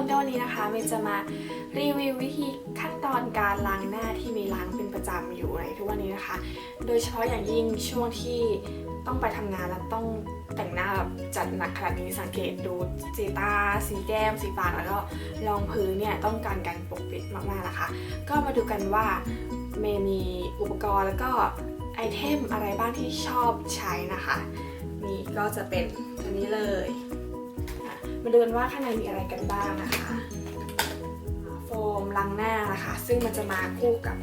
นก็วันนี้นะคะเมย์จะมารีวิววิธีขั้นตอนการล้างหน้าที่เมย์ล้างเป็นประจำอยู่ในทุกวันนี้นะคะ โดยเฉพาะอย่างยิ่งช่วงที่ต้องไปทำงานแล้วต้องแต่งหน้าแบบจัดหนักขนาดนี้สังเกตดูสีตา สีแก้ม สีปากแล้วก็รองพื้นเนี่ยต้องการการปกปิดมากๆนะคะ ก็มาดูกันว่าเมย์มีอุปกรณ์แล้วก็ไอเทมอะไรบ้างที่ชอบใช้นะคะนี่ก็จะเป็นตัวนี้เลย มาดูกันว่าข้างในมีอะไรกันบ้างนะคะโฟมล้างหน้านะคะ ซึ่งมันจะมาคู่กับ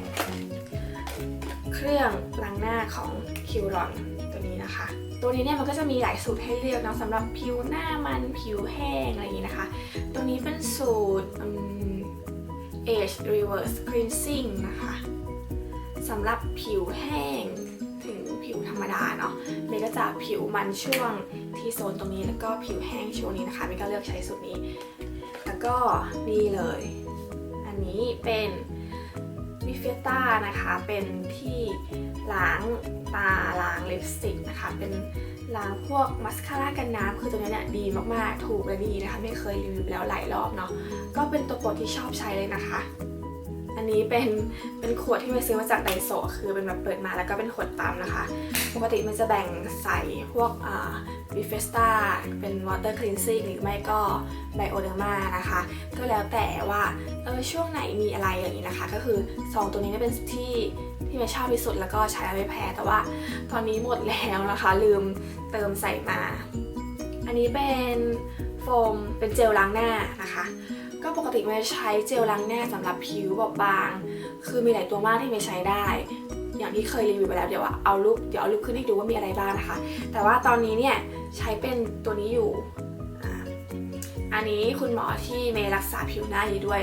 เครื่องล้างหน้าของคิวรอนตัวนี้นะคะ ตัวนี้เนี่ยมันก็จะมีหลายสูตรให้เลือกเนาะสำหรับผิวหน้ามันผิวแห้งอะไรอย่างนี้นะคะ ตัวนี้เป็นสูตร Age Reverse Cleansing นะคะสำหรับผิวแห้ง ดาเนาะเมย์ก็จะผิวมันช่วงที่โซนตรงนี้แล้วก็ผิวแห้งช่วงนี้นะคะเมย์ก็เลือกใช้สูตรนี้ แล้วก็นี่เลย อันนี้เป็นวิเฟต้านะคะเป็นที่ล้างตาล้างลิปสติกนะคะเป็นล้างพวกมัสคาร่ากันน้ำคือตัวนี้เนี่ยดีมากๆ ถูกและดีนะคะ ไม่เคยรีวิวแล้วหลายรอบเนาะก็เป็นตัวโปรดที่ชอบใช้เลยนะคะ อันนี้เป็นเป็นขวดที่ไปซื้อมาจากไดโซคือเป็นแบบเปิดมาแล้วก็เป็นขวดปั๊มนะคะ ปกติมันจะแบ่งใส่พวกบิเฟสตาเป็น water cleansing หรือไม่ก็ไบโอเดอร์มานะคะ ก็แล้วแต่ว่าเออช่วงไหนมีอะไรอย่างนี้นะคะ ก็คือซองตัวนี้เนี่ยเป็นที่ที่ไม่ชอบที่สุดแล้วก็ใช้แล้วไม่แพ้ แต่ว่าตอนนี้หมดแล้วนะคะ ลืมเติมใส่มา อันนี้เป็นโฟมเป็นเจลล้างหน้านะคะ ก็ปกติเมย์ใช้เจลล้างหน้าสำหรับผิวบอบบาง คือมีหลายตัวมากที่เมย์ใช้ได้ อย่างที่เคยรีวิวไปแล้วเดี๋ยวเอารูปเดี๋ยวเอารูปขึ้นให้ดูว่ามีอะไรบ้างนะคะ แต่ว่าตอนนี้เนี่ยใช้เป็นตัวนี้อยู่ อันนี้คุณหมอที่เมย์รักษาผิวหน้าอยู่ด้วย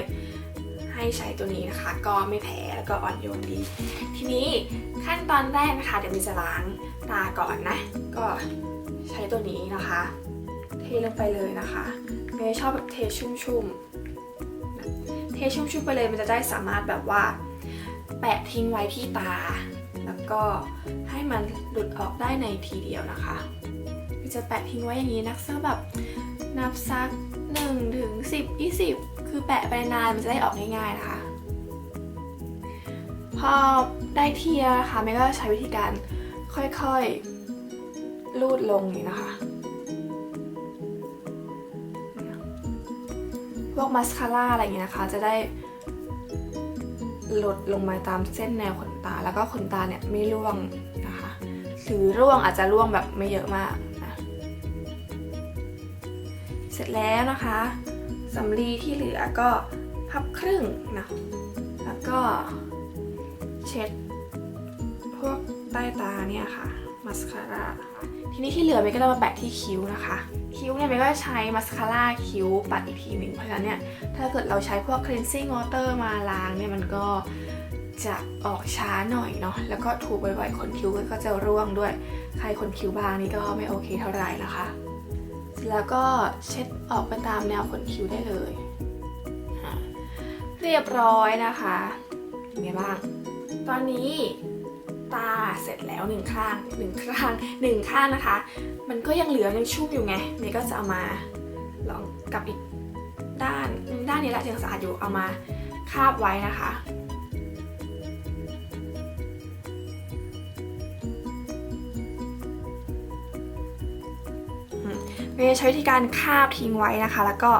ให้ใช้ตัวนี้นะคะ ก็ไม่แพ้แล้วก็อ่อนโยนดี ทีนี้ขั้นตอนแรกนะคะเดี๋ยวเมย์จะล้างตาก่อนนะ ก็ใช้ตัวนี้นะคะ เทลงไปเลยนะคะเมย์ชอบแบบเทชุ่มๆ เทชุ่มๆไปเลยมันจะได้สามารถแบบว่า แปะทิ้งไว้ที่ตา แล้วก็ให้มันหลุดออกได้ในทีเดียวนะคะจะแปะทิ้งไว้อย่างนี้นักสักแบบนับสัก1ถึง10 20 คือแปะไปนานมันจะได้ออกง่ายๆนะคะพอได้เที่แล้วนะคะเมย์ก็ใช้วิธีการค่อยๆ ลูดลงอย่างนี้นะคะ พวกมาสคาร่าอะไรอย่างเงี้ยนะคะ จะได้ลดลงมาตามเส้นแนวขนตา แล้วก็ขนตาเนี่ยไม่ร่วงนะคะหรือร่วงอาจจะร่วงแบบไม่เยอะมากนะเสร็จแล้วนะคะสำลีที่เหลือก็พับครึ่งนะแล้วก็เช็ดพวกใต้ตาเนี่ยค่ะมาสคาร่าทีนี้ที่เหลือเมย์ก็จะมาแปะที่คิ้วนะคะ คิ้วเนี่ยเมย์ก็ใช้มาสคาร่าคิ้วปัดอีกทีหนึ่งเพราะฉะนั้นเนี่ยถ้าเกิดเราใช้พวก cleansing water มาล้างเนี่ยมันก็จะออกช้าหน่อยเนาะแล้วก็ถูบ่อยๆขนคิ้วก็จะร่วงด้วย ใครขนคิ้วบางนี่ก็ไม่โอเคเท่าไหร่นะคะแล้วก็เช็ดออกไปตามแนวขนคิ้วได้เลย เรียบร้อยนะคะเป็นไงบ้าง ตอนนี้ ตาเสร็จแล้วหนึ่งข้างหนึ่งข้างหนึ่งข้างนะคะ มันก็ยังเหลือยังชุ่มอยู่ไงเมย์ก็จะเอามาลองกับอีกด้านด้านนี้แหละยังสะอาดอยู่เอามาคาบไว้นะคะเมย์ใช้วิธีการคาบทิ้งไว้นะคะ แล้วก็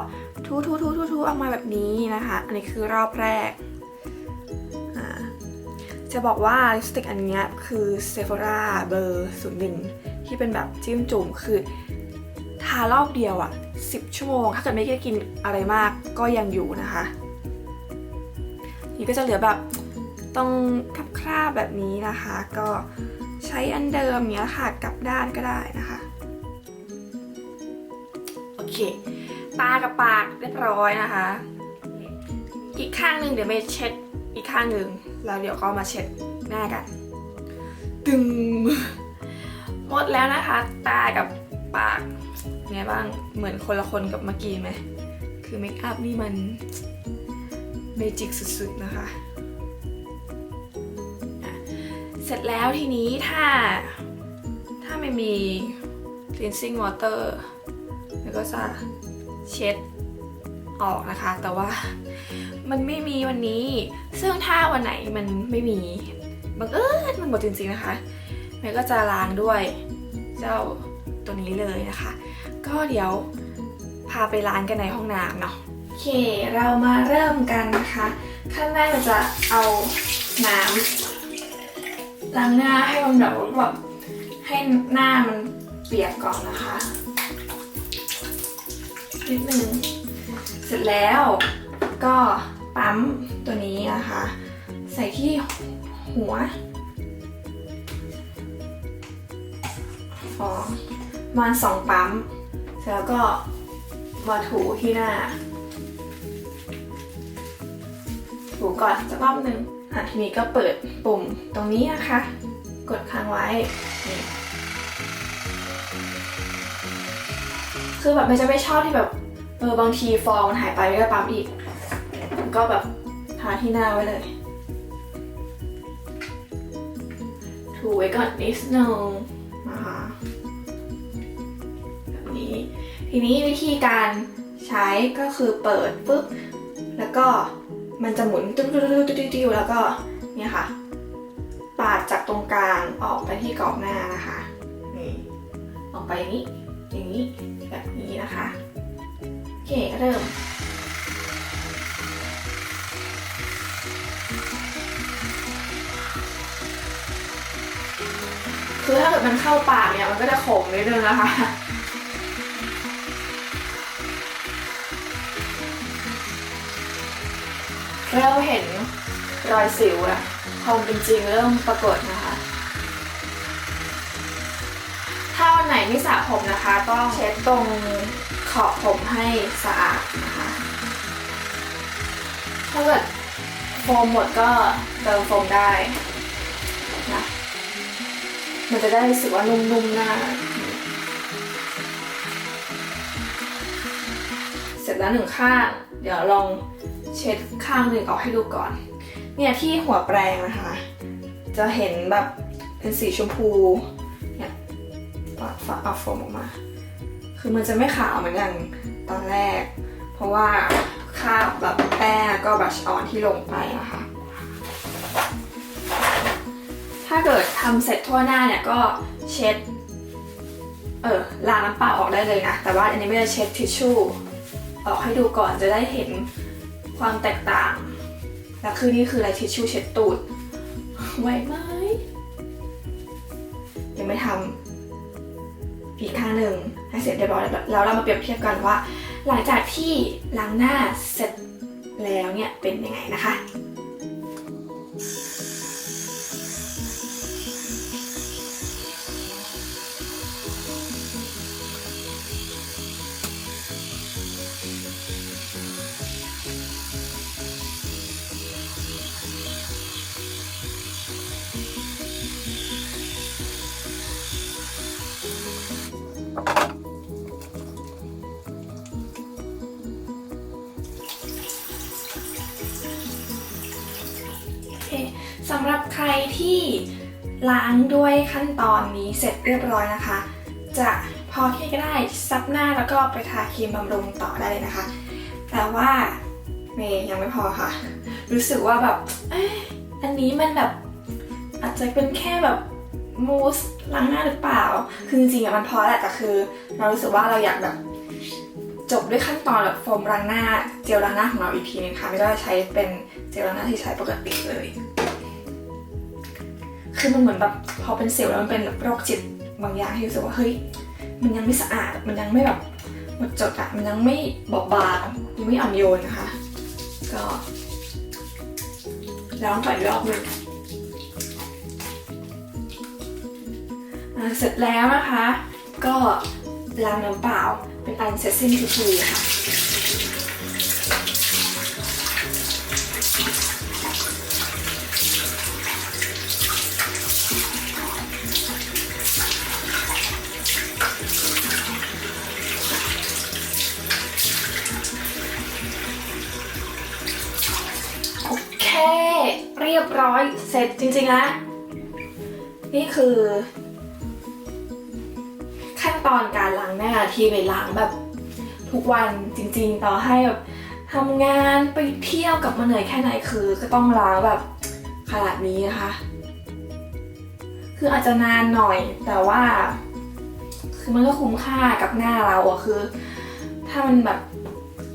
ทูทูทูทูทูออกมาแบบนี้นะคะ อันนี้คือรอบแรก จะบอกว่าลิปสติกอันนี้คือ Sephora เบอร์01ที่เป็นแบบจิ้มจุ่มคือ ทารอบเดียวอะ10 ชั่วโมง ถ้าเกิดไม่ได้กินอะไรมากก็ยังอยู่นะคะ นี่ก็จะเหลือแบบตรงคราบแบบนี้นะคะ ก็ใช้อันเดิมเนี้ยค่ะกลับด้านก็ได้นะคะ โอเค ตากับปากเรียบร้อยนะคะ อีกข้างหนึ่งเดี๋ยวไปเช็ด อีกข้างหนึ่งแล้วเดี๋ยวก็มาเช็ดหน้ากัน ตึงหมดแล้วนะคะ ตากับปากไงบ้างเหมือนคนละคนกับเมื่อกี้ไหมคือเมคอัพนี่มันเมจิกสุดๆนะคะอะเสร็จแล้วทีนี้ถ้าถ้าไม่มี cleansing water แล้วก็จะเช็ดออกนะคะ แต่ว่า มันไม่มีวันนี้ ซึ่งถ้าวันไหนมันไม่มีบังเอิญมันหมดจริงๆนะคะเมย์ก็จะล้างด้วยเจ้าตัวนี้เลยนะคะ ก็เดี๋ยวพาไปล้างกันในห้องน้ำเนาะโอเค เรามาเริ่มกันนะคะ ขั้นแรกเราจะเอาน้ำล้างหน้าให้มันแบบแบบให้หน้ามันเปียกก่อนนะคะนิดนึงเสร็จแล้ว ก็ปั๊มตัวนี้นะคะ ใส่ที่หัวฟองมาสองปั๊ม เสร็จแล้วก็มาถูที่หน้า ถูก่อนสักรอบหนึ่งอะทีนี้ก็เปิดปุ่มตรงนี้นะคะ กดค้างไว้นี่คือแบบไม่จะไม่ชอบที่แบบเออบางทีฟองมันหายไปไม่ก็ปั๊มอีก ก็แบบทาที่หน้าไว้เลย ถูไว้ก่อนนิดนึงนะคะแบบนี้ ทีนี้วิธีการใช้ก็คือเปิดปุ๊บ แล้วก็มันจะหมุนตึ้งตึ้งตึ้งตึ้งตึ้งแล้วก็เนี่ยค่ะ ปาดจากตรงกลางออกไปที่กรอบหน้านะคะนี่ออกไปอย่างนี้ อย่างนี้ แบบนี้นะคะ โอเคเริ่ม คือถ้าเกิดมันเข้าปากเนี่ยมันก็จะขมนิดนึงนะคะเริ่มเห็นรอยสิวอะความเป็นจริงเริ่มปรากฏนะคะ ถ้าวันไหนไม่สระผมนะคะ ต้องเช็ดตรงขอบผมให้สะอาดนะคะ ถ้าเกิดโฟมหมดก็เติมโฟมได้ มันจะได้รู้สึกว่านุ่มๆหน้า เสร็จแล้วหนึ่งข้าง เดี๋ยวลองเช็ดข้างหนึ่งออกให้ดูก่อน เนี่ยที่หัวแปรงนะคะ จะเห็นแบบเป็นสีชมพู เนี่ยปัดฝักเอาโฟมออกมา คือมันจะไม่ขาวเหมือนอย่างตอนแรก เพราะว่าคราบแบบแป้งก็บรัชออนที่ลงไปนะคะ ถ้าเกิดทำเสร็จทั่วหน้าเนี่ยก็เช็ด เออล้างน้ำเปล่าออกได้เลยนะ แต่ว่าอันนี้ไม่ได้เช็ดทิชชู่ออกให้ดูก่อนจะได้เห็นความแตกต่าง แล้วคือนี่คืออะไรทิชชู่เช็ดตูดไหวไหมยังไม่ทำอีกข้างหนึ่งให้เสร็จเรียบร้อยแล้วเรามาเปรียบเทียบกันว่า หลังจากที่ล้างหน้าเสร็จแล้วเนี่ยเป็นยังไงนะคะำหรับใครที่ล้างด้วยขั้นตอนนี้เสร็จเรียบร้อยนะคะ จะพอแค่ก็ได้ซับหน้าแล้วก็ไปทาครีมบำรุงต่อได้เลยนะคะ แต่ว่าเมย์ยังไม่พอค่ะ รู้สึกว่าแบบอันนี้มันแบบอาจจะเป็นแค่แบบมูสล้างหน้าหรือเปล่า คือจริงๆอะมันพอแหละแต่คือ เรารู้สึกว่าเราอยากแบบจบด้วยขั้นตอนแบบโฟมล้างหน้าเจลล้างหน้าของเราอีกทีนึงค่ะ ไม่ได้ใช้เป็นเจลล้างหน้าที่ใช้ปกติเลย คือมันเหมือนแบบพอเป็นเสิวแล้วมันเป็นแบบโรคจิตบางอย่างที่รู้สึกว่าเฮ้ยมันยังไม่สะอาดมันยังไม่แบบหมดจดอะมันยังไม่บอบบางยังไม่อ่อนโยนนะคะ ก็แล้วต้องต่อยรอบหนึงอ่าเสร็จแล้วนะคะ ก็ล้างน้ำเปล่าเป็นอันเสร็จสิ้นพิธีค่ะ เรียบร้อยเสร็จจริงๆนะนี่คือ ขั้นตอนการล้างหน้าที่ไปล้างแบบทุกวันจริงๆ ต่อให้แบบทำงานไปเที่ยวกลับมาเหนื่อยแค่ไหนคือ ก็ต้องล้างแบบขนาดนี้นะคะ คืออาจจะนานหน่อยแต่ว่า คือมันก็คุ้มค่ากับหน้าเราอะคือ ถ้ามันแบบ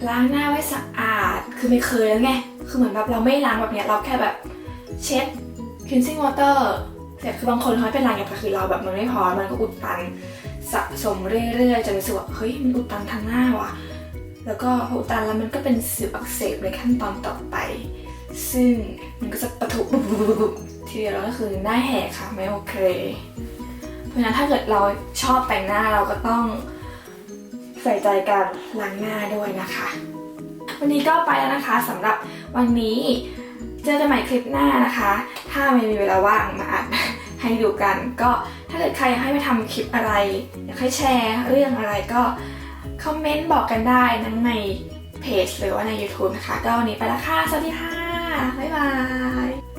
ล้างหน้าไว้สะอาดคือไม่เคยแล้วไง คือเหมือนแบบเราไม่ล้างแบบเนี้ยเราแค่แบบเช็ด cleansing water เสร็จคือบางคนเขาเป็นไรไงแต่คือเราแบบมันไม่พอมันก็อุดตันสะสมเรื่อยๆจนรู้สึกว่าเฮ้ยมันอุดตันทางหน้าว่ะแล้วก็พออุดตันแล้วมันก็เป็นสิวอักเสบในขั้นตอนต่อไป ซึ่งมันก็จะปะทุบบบทีเดียวแล้วก็คือหน้าแหกค่ะไม่โอเค เพราะฉะนั้นถ้าเกิดเราชอบแต่งหน้าเราก็ต้องใส่ใจการล้างหน้าด้วยนะคะ วันนี้ก็ไปแล้วนะคะสำหรับวันนี้ เจอกันใหม่คลิปหน้านะคะ ถ้าไม่มีเวลาว่างมาอัดให้ดูกัน ก็ถ้าเกิดใครอยากให้ไปทำคลิปอะไร อยากให้แชร์เรื่องอะไรก็คอมเมนต์บอกกันได้ทั้งในเพจหรือว่าใน YouTube นะคะ ก็วันนี้ไปแล้วค่ะ สวัสดีค่ะ บ๊ายบาย